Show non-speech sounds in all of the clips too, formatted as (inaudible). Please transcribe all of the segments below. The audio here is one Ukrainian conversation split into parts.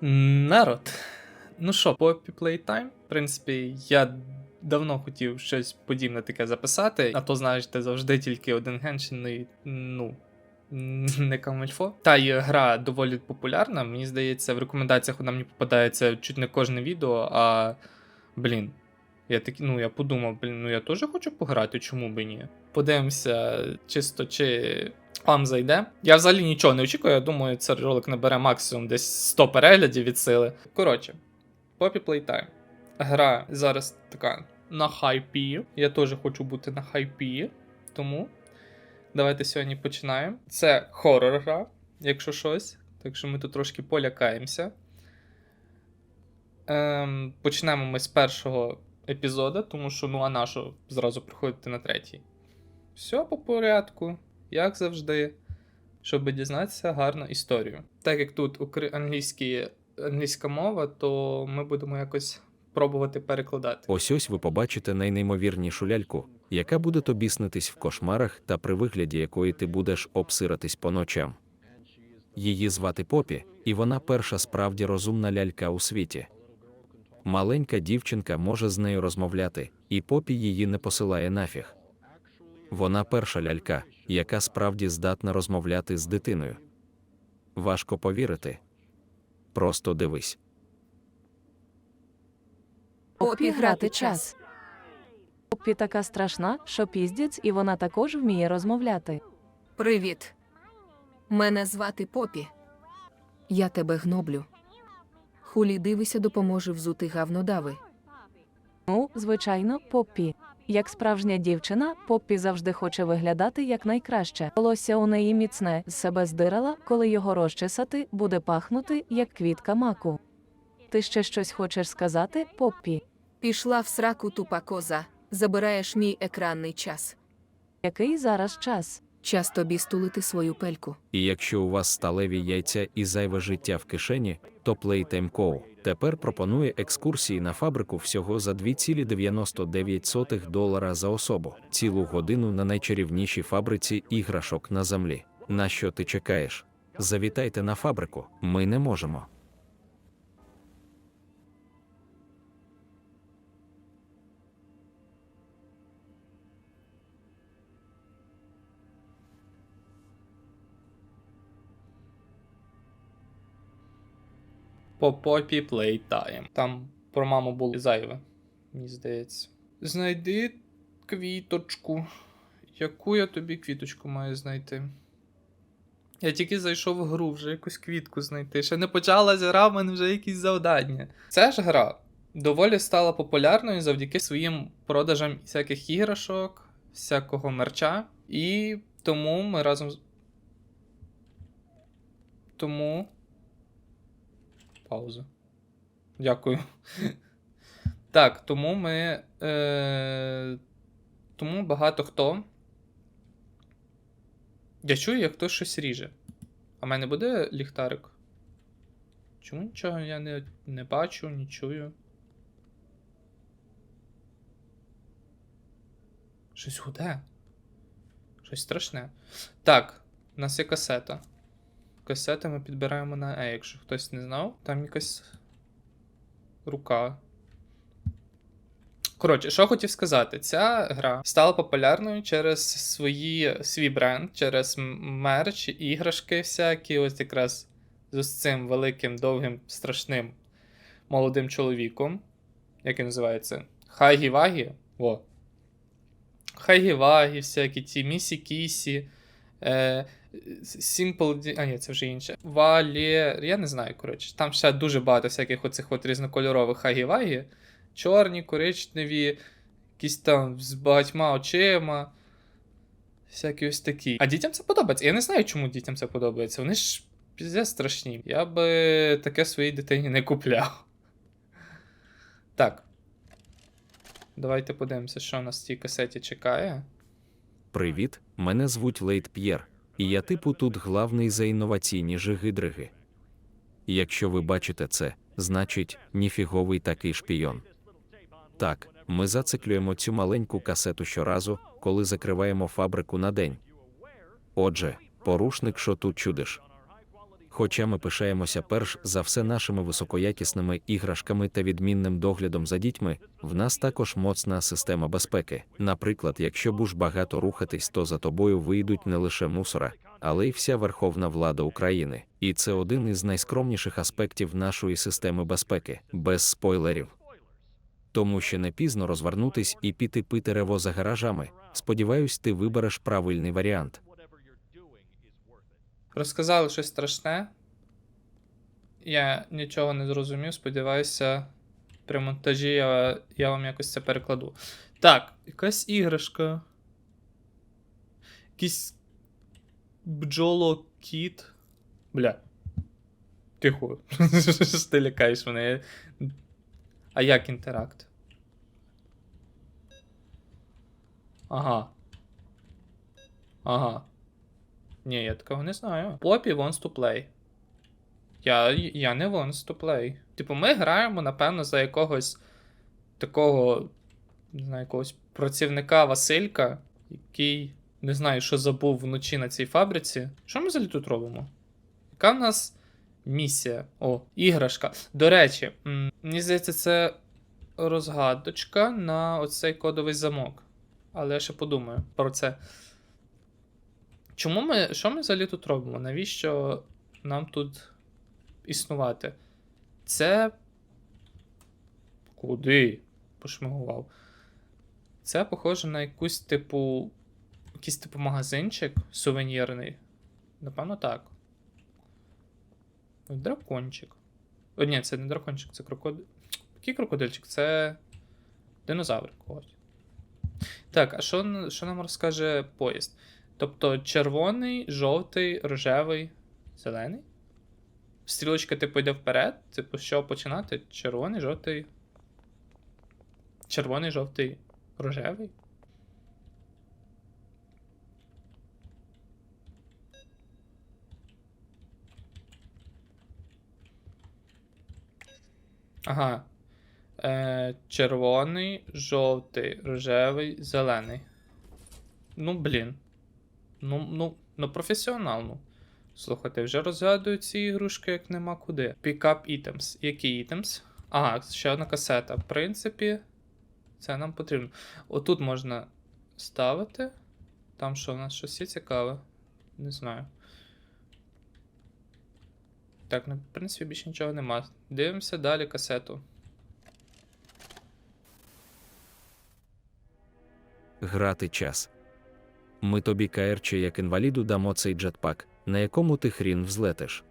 Народ. Ну що, Poppy Playtime? В принципі, я давно хотів щось подібне таке записати, а то, знаєте, завжди тільки один геншин, ну і (laughs) ну. Не камельфо. Та й гра доволі популярна. Мені здається, в рекомендаціях вона мені попадається чуть не кожне відео, а блін. Я так, ну я подумав, блін, ну я теж хочу пограти, чому би ні? Подивимося, чисто чи вам зайде. Я взагалі нічого не очікую. Я думаю, цей ролик набере максимум десь 100 переглядів від сили. Коротше, Poppy Playtime. Гра зараз така на хайпі. Я теж хочу бути на хайпі. Тому давайте сьогодні починаємо. Це хорор гра, якщо щось. Так що ми тут трошки полякаємося. Ем, почнемо ми з першого епізоду, тому що ну а на зразу приходити на третій. Все по порядку, як завжди, щоб дізнатися гарну історію. Так як тут укр- англійські, англійська мова, то ми будемо якось пробувати перекладати. Ось ось ви побачите найнеймовірнішу ляльку, яка буде тобі в кошмарах та при вигляді якої ти будеш обсиратись по ночам. Її звати Попі, і вона перша справді розумна лялька у світі. Маленька дівчинка може з нею розмовляти, і Попі її не посилає нафіг. Вона перша лялька, яка справді здатна розмовляти з дитиною. Важко повірити. Просто дивись. Попі грати час. Поппі така страшна, що піздець, і вона також вміє розмовляти. Привіт. Мене звати Попі. Я тебе гноблю. Хулі дивися, допоможе взути гавнодави. Ну, звичайно, Поппі. Як справжня дівчина, Поппі завжди хоче виглядати якнайкраще. Волосся у неї міцне, з себе здирала, коли його розчесати, буде пахнути, як квітка маку. Ти ще щось хочеш сказати, Поппі? Пішла в сраку тупа коза. Забираєш мій екранний час. Який зараз час? Час тобі стулити свою пельку. І якщо у вас сталеві яйця і зайве життя в кишені, то Co. тепер пропонує екскурсії на фабрику всього за 2,99 долара за особу, цілу годину на найчарівнішій фабриці іграшок на землі. На що ти чекаєш? Завітайте на фабрику. Ми не можемо. По Poppy Playtime. Там про маму було зайве, мені здається. Знайди квіточку. Яку я тобі квіточку маю знайти? Я тільки зайшов в гру, вже якусь квітку знайти. Ще не почалась гра, в мене вже якісь завдання. Ця ж гра доволі стала популярною завдяки своїм продажам всяких іграшок, всякого мерча. І тому ми разом. Тому. Пауза. Дякую. Так, тому ми. Е, тому багато хто. Я чую, як хтось щось ріже. А в мене буде ліхтарик? Чому нічого я не, не бачу, не чую? Щось гуде. Щось страшне. Так, у нас є касета. Касети ми підбираємо на E, якщо хтось не знав. Там якась рука. Коротше, що хотів сказати, ця гра стала популярною через свої, свій бренд, через мерч, іграшки всякі, ось якраз з цим великим, довгим, страшним молодим чоловіком. Як він називається? Хагі-Вагі? Во. Хагі-Вагі, всякі ті місі-кісі. Е, Simple, Di- а ні, це вже інше. Валєр, я не знаю, коротше. Там ще дуже багато всяких оцих от різнокольорових хагі-вагі. Чорні, коричневі, якісь там з багатьма очима. Всякі ось такі. А дітям це подобається. Я не знаю, чому дітям це подобається. Вони ж піздець страшні. Я би таке своїй дитині не купляв. Так. Давайте подивимося, що нас в цій касеті чекає. Привіт, мене звуть Лейт П'єр, і я типу тут главний за інноваційні жиги-дриги. Якщо ви бачите це, значить, ніфіговий такий шпійон. Так, ми зациклюємо цю маленьку касету щоразу, коли закриваємо фабрику на день. Отже, порушник, що тут чудиш? Хоча ми пишаємося перш за все нашими високоякісними іграшками та відмінним доглядом за дітьми, в нас також моцна система безпеки. Наприклад, якщо будеш багато рухатись, то за тобою вийдуть не лише мусора, але й вся верховна влада України. І це один із найскромніших аспектів нашої системи безпеки, без спойлерів. Тому ще не пізно розвернутись і піти пити рево за гаражами. Сподіваюсь, ти вибереш правильний варіант. Розказали щось страшне. Я нічого не зрозумів, сподіваюся, при монтажі я, я вам якось це перекладу. Так, якась іграшка. Якийсь бджоло кіт. Бля. Тихо. (laughs) Ти лякаєш мене? А як інтеракт? Ага. Ага. Ні, я такого не знаю. Poppy wants to play. Я, я не wants to play. Типу, ми граємо, напевно, за якогось такого, не знаю, якогось працівника Василька, який не знаю, що забув вночі на цій фабриці. Що ми взагалі тут робимо? Яка в нас місія? О, іграшка. До речі, мені здається, це розгадочка на оцей кодовий замок. Але я ще подумаю про це. Чому ми. Що ми взагалі тут робимо? Навіщо нам тут існувати? Це. Куди? Пошмигував. Це похоже на якусь типу. Якийсь типу магазинчик сувенірний. Напевно, так. Дракончик. О, ні, це не дракончик, це крокодил. Який крокодильчик? Це динозавр когось. Так, а що, що нам розкаже поїзд? Тобто червоний, жовтий, рожевий, зелений. Стрілочка, типу, йде вперед. Типу, що починати? Червоний, жовтий. Червоний, жовтий, рожевий. Ага. Е, червоний, жовтий, рожевий, зелений. Ну, блін. Ну, ну, ну, професіонал, ну. Слухайте, вже розгадую ці ігрушки, як нема куди. Up items. Які items? Ага, ще одна касета. В принципі, це нам потрібно. Отут можна ставити. Там що, у нас щось є цікаве? Не знаю. Так, ну, в принципі, більше нічого нема. Дивимося далі касету. Грати час. Ми тобі КРЧ як інваліду дамо цей джетпак, на якому ти хрін взлетиш.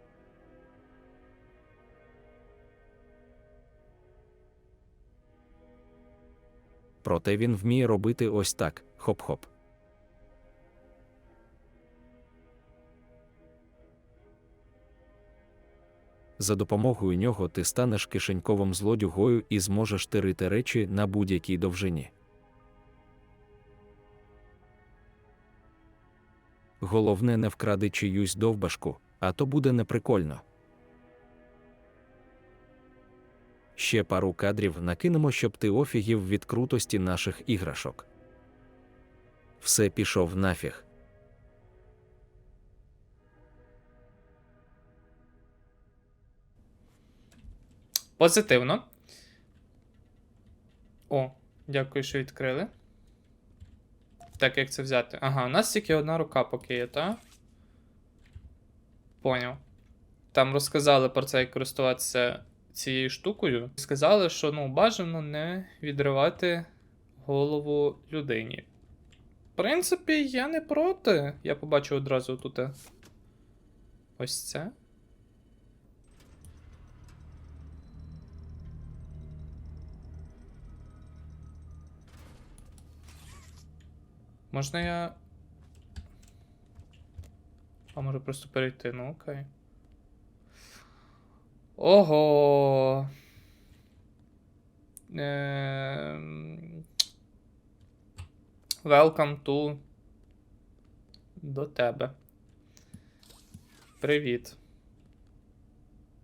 Проте він вміє робити ось так: хоп-хоп. За допомогою нього ти станеш кишеньковим злодюгою і зможеш тирити речі на будь-якій довжині. Головне, не вкради чиюсь довбашку, а то буде неприкольно. Ще пару кадрів накинемо, щоб ти офігів від крутості наших іграшок. Все пішов нафіг. Позитивно. О, дякую, що відкрили. Так, як це взяти? Ага, у нас тільки одна рука поки є, так? Поняв. Там розказали про це, як користуватися цією штукою. Сказали, що ну, бажано не відривати голову людині. В принципі, я не проти. Я побачу одразу тут. е, Ось це. Можна я. А може просто перейти, ну окей. Ого. Ем, Welcome to. До тебе. Привіт.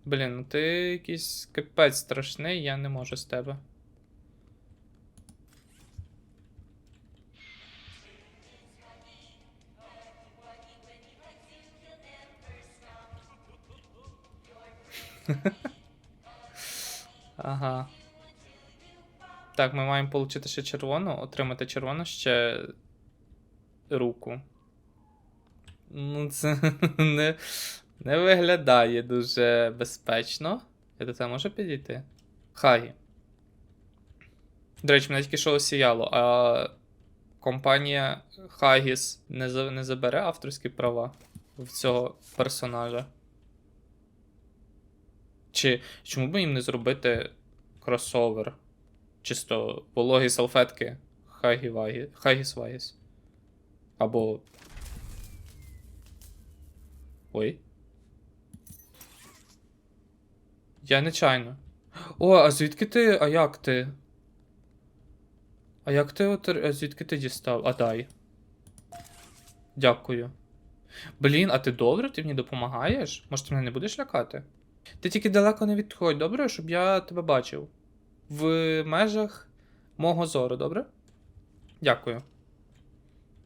Блін, ну ти якийсь капець страшний, я не можу з тебе. (laughs) ага. Так, ми маємо отримати ще червону, отримати червону ще руку. Ну, це (laughs) не, не виглядає дуже безпечно. Я до тебе можу підійти? Хагі. До речі, мене тільки що осіяло, а компанія Хагіс не, за, не забере авторські права в цього персонажа. Чи чому б їм не зробити кросовер? Чисто вологі салфетки Хагі Вагі, Хагіс Вагіс. Або. Ой. Я нечайно. О, а звідки ти. А як ти? А як ти от. а Звідки ти дістав? А дай. Дякую. Блін, а ти добре? Ти мені допомагаєш? Може, ти мене не будеш лякати? Ти тільки далеко не відходь, добре, щоб я тебе бачив. В межах мого зору, добре? Дякую.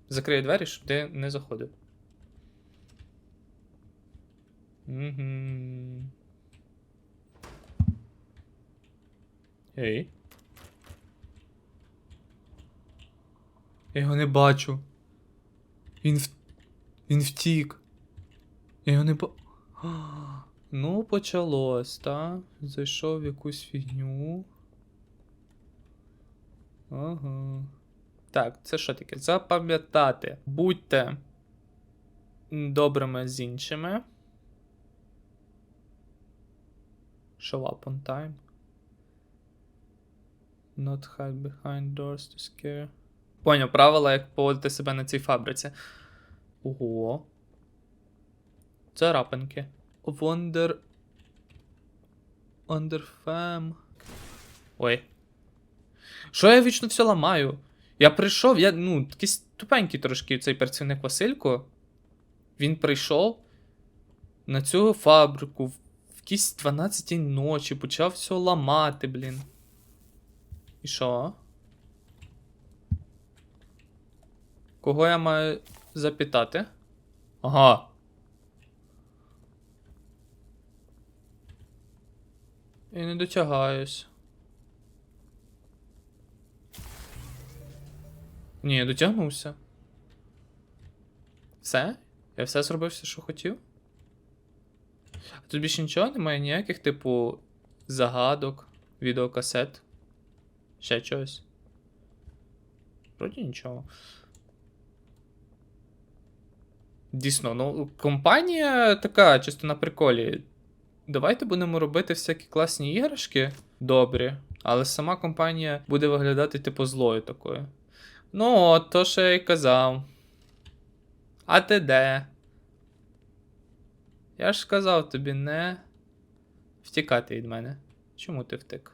Закрию двері, щоб ти не заходив. Угу. Ей. Я його не бачу. Він в... Він втік. Я його не ба. (gasps) Ну, почалось, та? Зайшов в якусь фігню. Ага. Так, це що таке? Запам'ятати. Будьте добрими з іншими. Show up on time. Not hide behind doors to scare. Поняв правила, як поводити себе на цій фабриці. Ого. Царапинки. Wonder. Underfam. Ой. Що я вічно все ламаю? Я прийшов, я, ну, такий тупенький трошки цей працівник Василько. Він прийшов на цю фабрику в якійсь 12 ночі, почав все ламати, блін. І що? Кого я маю запитати? Ага. І не дотягаюсь. Ні, я дотягнувся. Все? Я все зробив все, що хотів? А тут більше нічого немає, ніяких, типу, загадок, відеокасет. Ще чогось. Вроді нічого. Дійсно, ну, компанія така, чисто на приколі. Давайте будемо робити всякі класні іграшки добрі, але сама компанія буде виглядати, типу, злою такою. Ну, от, то, що я й казав. А ти де? Я ж сказав тобі не втікати від мене. Чому ти втик?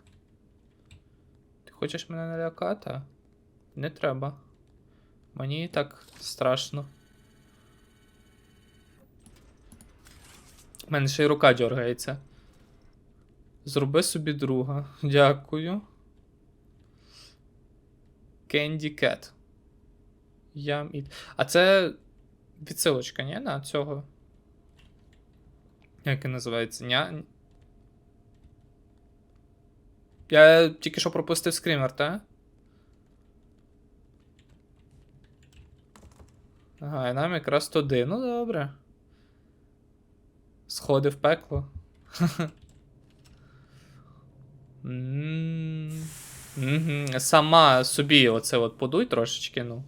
Ти хочеш мене налякати? Не треба. Мені і так страшно. У мене ще й рука дергається. Зроби собі друга. Дякую. Candy Cat. Yum It. А це відсилочка, ні? На цього. Як він називається? Ня... Я тільки що пропустив скример, так? Ага, і нам якраз туди. Ну добре. Сходи в пекло. (laughs) Сама собі оце от подуй трошечки, ну.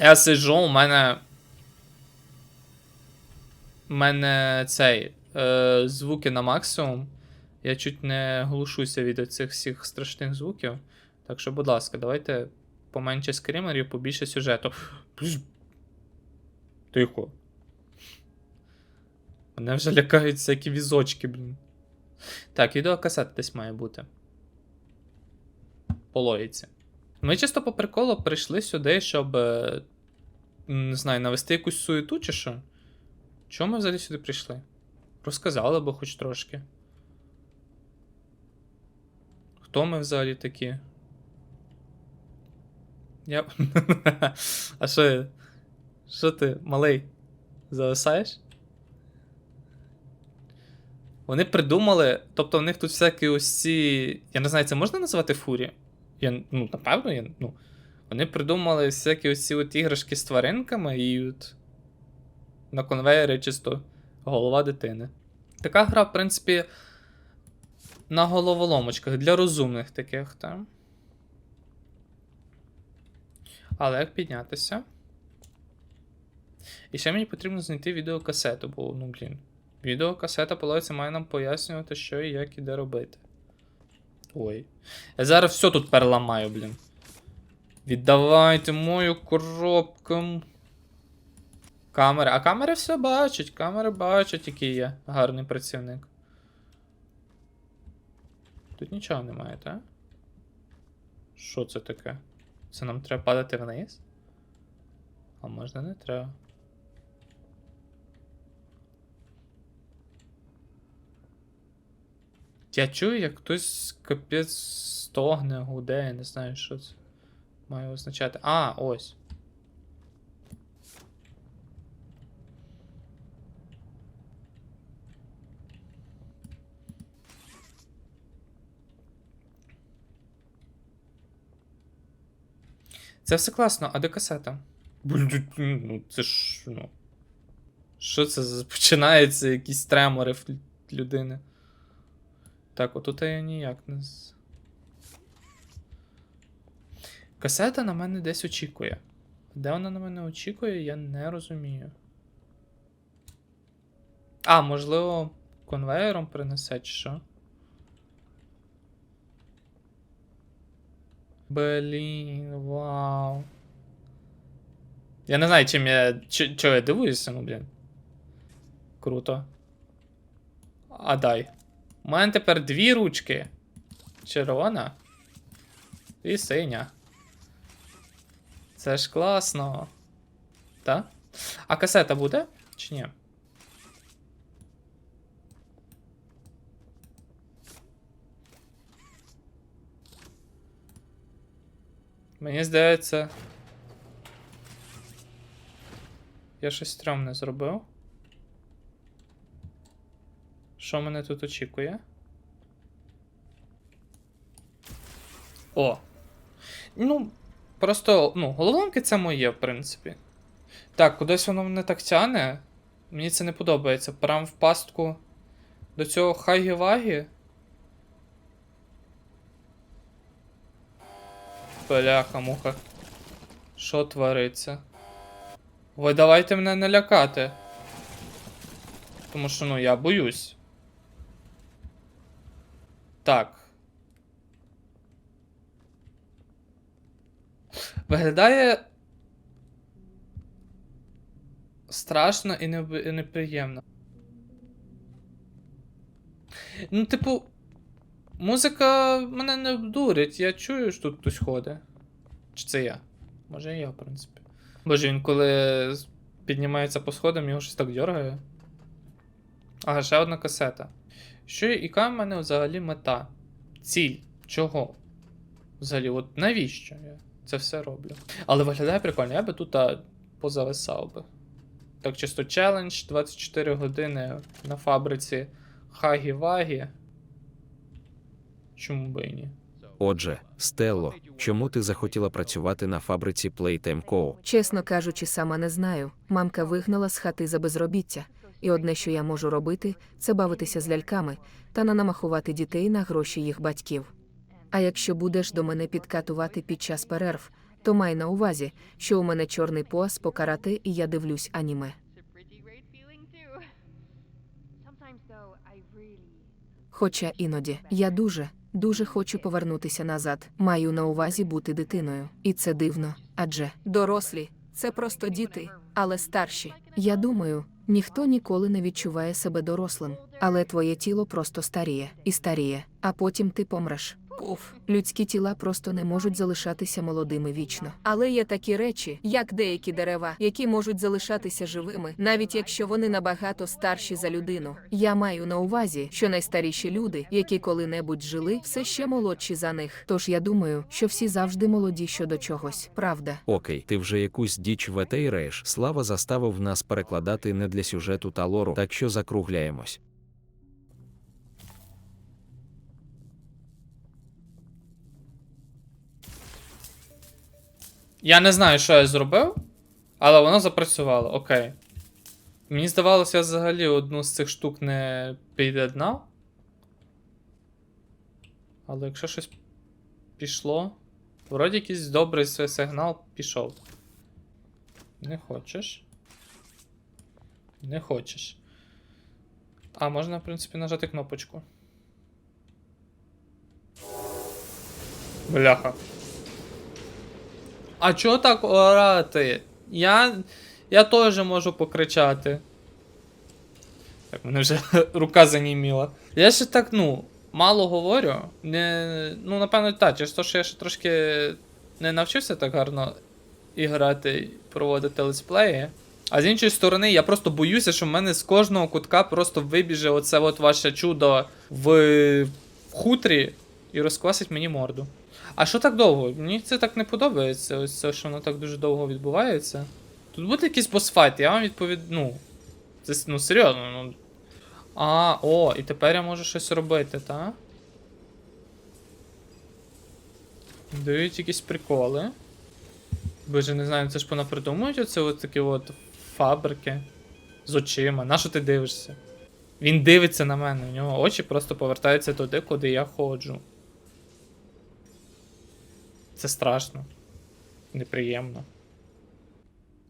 Я сиджу, у мене. У мене цей. Е, звуки на максимум. Я чуть не глушуся від цих всіх страшних звуків. Так що, будь ласка, давайте поменше скримерів, побільше сюжету. Тихо. Мене вже лякають всякі візочки, блін. Так, відеокасет десь має бути. По логіці. Ми чисто по приколу прийшли сюди, щоб. е, Не знаю, навести якусь суету чи що? Чому ми взагалі сюди прийшли? Розказали б хоч трошки. Хто ми взагалі такі? Я. (laughs) а що я? Що ти, малий? Зависаєш? Вони придумали, тобто в них тут всякі ось ці. Я не знаю, це можна назвати фурі? Я, ну, напевно, я, ну. Вони придумали всякі ось ці от іграшки з тваринками і от на конвеєрі чисто голова дитини. Така гра, в принципі, на головоломочках для розумних таких, так. Але як піднятися? І ще мені потрібно знайти відеокасету, бо, ну, блін. Відеокасета, половиться, має нам пояснювати, що і як і де робити. Ой. Я зараз все тут переламаю, блін. Віддавайте мою коробку. Камери. А камери все бачать, камери бачать, який я гарний працівник. Тут нічого немає, так? Що це таке? Це нам треба падати вниз? А можна не треба. Я чую, як хтось капець стогне, гуде, я не знаю, що це має означати. А, ось. Це все класно, а де касета? Ну це ж, ну. Що це за (laughs) починається якісь тремори в людини? Так, отут я ніяк не. Касета на мене десь очікує. Де вона на мене очікує, я не розумію. А, можливо, конвеєром принесе, чи що? Блін, вау. Я не знаю, чим я. Чого я дивуюся, ну, блін. Круто. А дай. У мене тепер дві ручки. Червона. І синя. Це ж класно. Та? А касета буде? Чи ні? Мені здається. Я щось стрьомне зробив. Що мене тут очікує? О. Ну, просто, ну, головоломки це моє, в принципі. Так, кудись воно мене так тяне. Мені це не подобається. Прям в пастку до цього хагі-вагі. Бляха-муха. Що твориться? Ви давайте мене не лякати. Тому що, ну, я боюсь. Так. Виглядає. Страшно і неприємно. Ну, типу, музика мене не обдурить. Я чую, що тут хтось ходить. Чи це я? Може і я, в принципі. Боже, він коли піднімається по сходам, його щось так дергає. Ага, ще одна касета. Що яка в мене взагалі мета? Ціль. Чого? Взагалі, от навіщо я це все роблю? Але виглядає прикольно, я би тут а, позависав би. Так, чисто челендж 24 години на фабриці Хагі-Вагі. Чому би і ні? Отже, Стелло, чому ти захотіла працювати на фабриці Playtime Co? Чесно кажучи, сама не знаю. Мамка вигнала з хати за безробіття. І одне, що я можу робити, це бавитися з ляльками та не намахувати дітей на гроші їх батьків. А якщо будеш до мене підкатувати під час перерв, то май на увазі, що у мене чорний пояс по карате і я дивлюсь аніме. Хоча іноді я дуже, дуже хочу повернутися назад. Маю на увазі бути дитиною. І це дивно, адже дорослі це просто діти, але старші. Я думаю, ніхто ніколи не відчуває себе дорослим, але твоє тіло просто старіє і старіє, а потім ти помреш. Пуф, людські тіла просто не можуть залишатися молодими вічно. Але є такі речі, як деякі дерева, які можуть залишатися живими, навіть якщо вони набагато старші за людину. Я маю на увазі, що найстаріші люди, які коли-небудь жили, все ще молодші за них. Тож я думаю, що всі завжди молоді щодо чогось. Правда. Окей, ти вже якусь діч ветейреєш. Слава заставив нас перекладати не для сюжету та лору, так що закругляємось. Я не знаю, що я зробив, але воно запрацювало, окей. Мені здавалося, я взагалі одну з цих штук не під'єднав. Але якщо щось пішло. Вроді якийсь добрий свій сигнал пішов. Не хочеш. Не хочеш. А, можна, в принципі, нажати кнопочку. Бляха. А чого так орати? Я. Я теж можу покричати. Так, мене вже (laughs) рука заніміла. Я ще так, ну, мало говорю. Не, ну, напевно, так, через те, що я ще трошки не навчився так гарно і грати, і проводити летсплеї. А з іншої сторони, я просто боюся, що в мене з кожного кутка просто вибіже оце от ваше чудо в хутрі і розквасить мені морду. А що так довго? Мені це так не подобається, ось це, що воно так дуже довго відбувається. Тут буде якийсь босфайт, я вам відповід... Ну. Це ну серйозно, ну. А, о, і тепер я можу щось робити, та? Дають якісь приколи. Боже, не знаю, це ж понапридумують оце от такі от фабрики з очима. На що ти дивишся? Він дивиться на мене, у нього очі просто повертаються туди, куди я ходжу. Це страшно. Неприємно.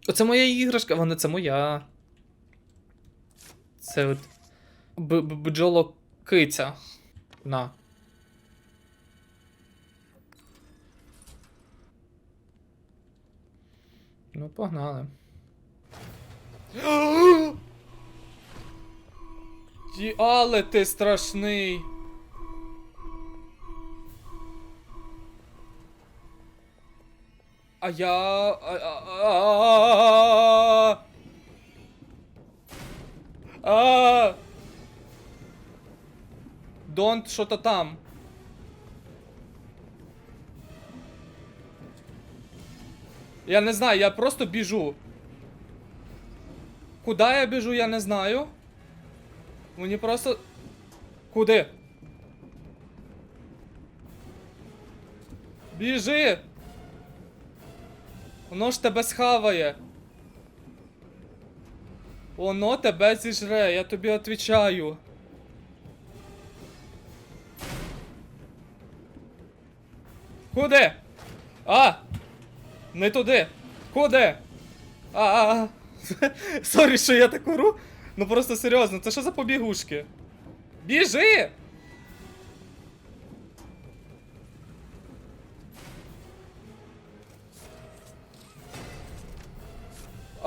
Оце моя іграшка, вона це моя. Це от. Бджоло киця. На. Ну, погнали. (gasps) Ді, але ти страшний. А я. А, Донт що-то там. Я не знаю, я просто біжу. Куди я біжу, я не знаю. Мені просто. Куди? Біжи! Воно ж тебе схаває. Воно тебе зіжре, я тобі отвічаю. Куди? А! Не туди! Куди? А, а, а. (laughs) Сорі, що я так уру. Ну просто серйозно, це що за побігушки? Біжи!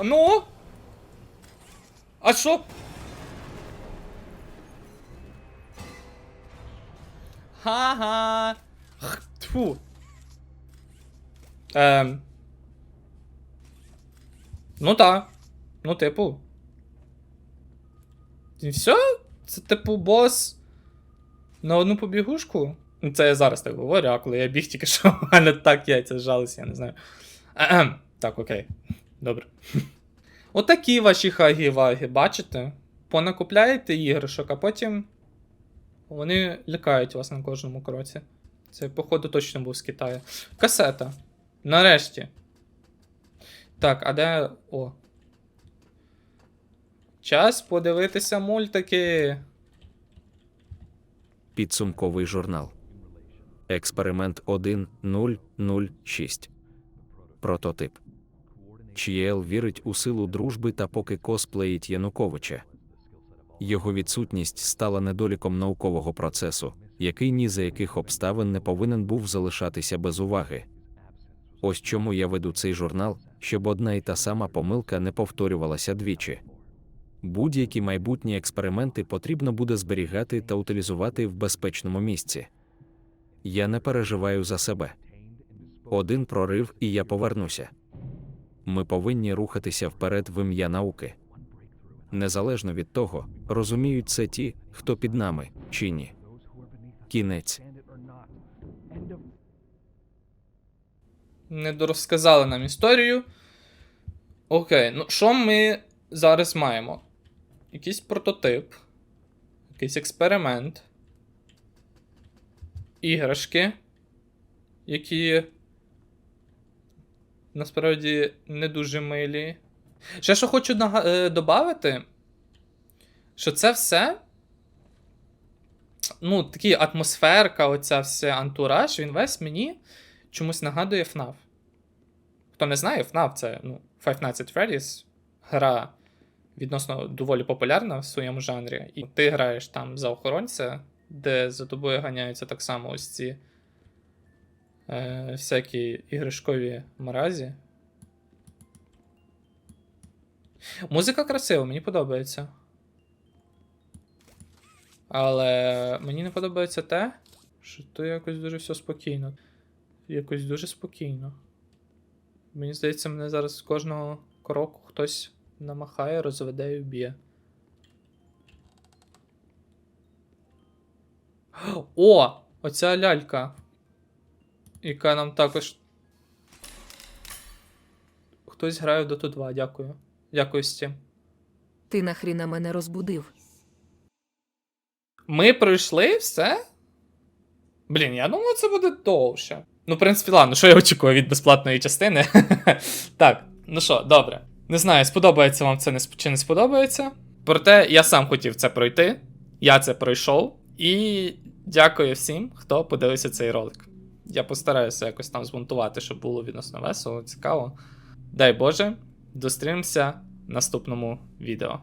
Ну? А що? Ха-ха. Тьфу. Ем. Ну так. Ну, типу. І все? Це типу бос на одну побігушку? Ну, Це я зараз так говорю, а коли я біг тільки що (laughs) в мене так яйця зжалися, я не знаю. Так, окей. Добре. (laughs) Отакі ваші хагі-ваги, бачите? Понакупляєте іграшок, а потім вони лякають вас на кожному кроці. Це, походу, точно був з Китаю. Касета. Нарешті. Так, а де. О. Час подивитися мультики. Підсумковий журнал. Експеримент 1006. Прототип. Чієл вірить у силу дружби та поки косплеїть Януковича. Його відсутність стала недоліком наукового процесу, який ні за яких обставин не повинен був залишатися без уваги. Ось чому я веду цей журнал, щоб одна і та сама помилка не повторювалася двічі. Будь-які майбутні експерименти потрібно буде зберігати та утилізувати в безпечному місці. Я не переживаю за себе. Один прорив, і я повернуся. Ми повинні рухатися вперед в ім'я науки. Незалежно від того, розуміють це ті, хто під нами, чи ні. Кінець. Не дорозказали нам історію. Окей, ну що ми зараз маємо? Якийсь прототип, якийсь експеримент, іграшки, які насправді не дуже милі. Ще що хочу е, додати, що це все. Ну, такий атмосферка, оця вся антураж, він весь мені чомусь нагадує FNAF. Хто не знає, FNAF це ну, Five Nights at Freddy's, гра відносно доволі популярна в своєму жанрі. І ти граєш там за охоронця, де за тобою ганяються так само ось ці е, всякі іграшкові маразі. Музика красива, мені подобається. Але мені не подобається те, що то якось дуже все спокійно. Якось дуже спокійно. Мені здається, мене зараз з кожного кроку хтось намахає, розведе і вб'є. О! Оця лялька. Яка нам також. Хтось грає в Dota 2, дякую. Дякую, Стім. Ти нахріна мене розбудив. Ми пройшли все? Блін, я думаю, це буде довше. Ну, в принципі, ладно, що я очікую від безплатної частини. (laughs) так, ну що, добре. Не знаю, сподобається вам це чи не сподобається. Проте я сам хотів це пройти. Я це пройшов. І дякую всім, хто подивився цей ролик. Я постараюся якось там змонтувати, щоб було відносно весело, цікаво. Дай Боже, зустрінемося в наступному відео.